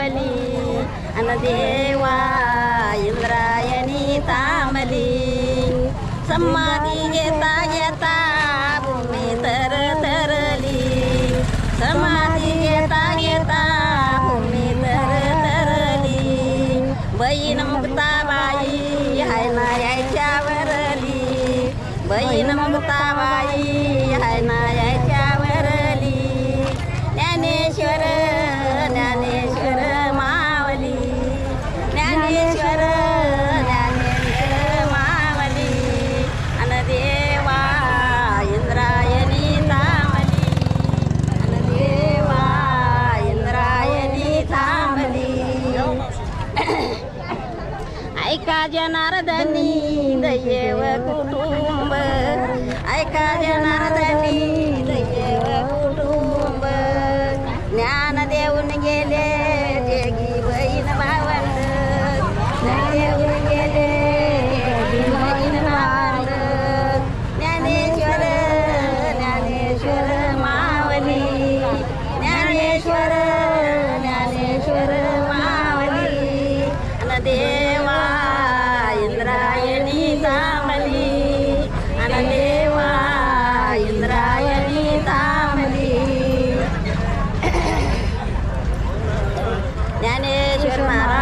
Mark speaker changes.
Speaker 1: थांबली अन देवा इंद्रायणी थांबली समाधी घेता घेता भूमी तर तरली समाधी घेता घेता भूमी तर तरली बहीण मुक्ताबाई हाय ना याच्यावरली बहीण मुक्ताबाई ऐका जनार्दनी दैव कुटुंब. ऐका जनार्दनी दैव कुटुंब. ज्ञान देऊन गेले जगी बहीण भावंड ज्ञान देऊन गेले ज्ञानेश्वर ज्ञानेश्वर मावली. ज्ञानेश्वर ज्ञानेश्वर मावली. नदे 你干嘛啦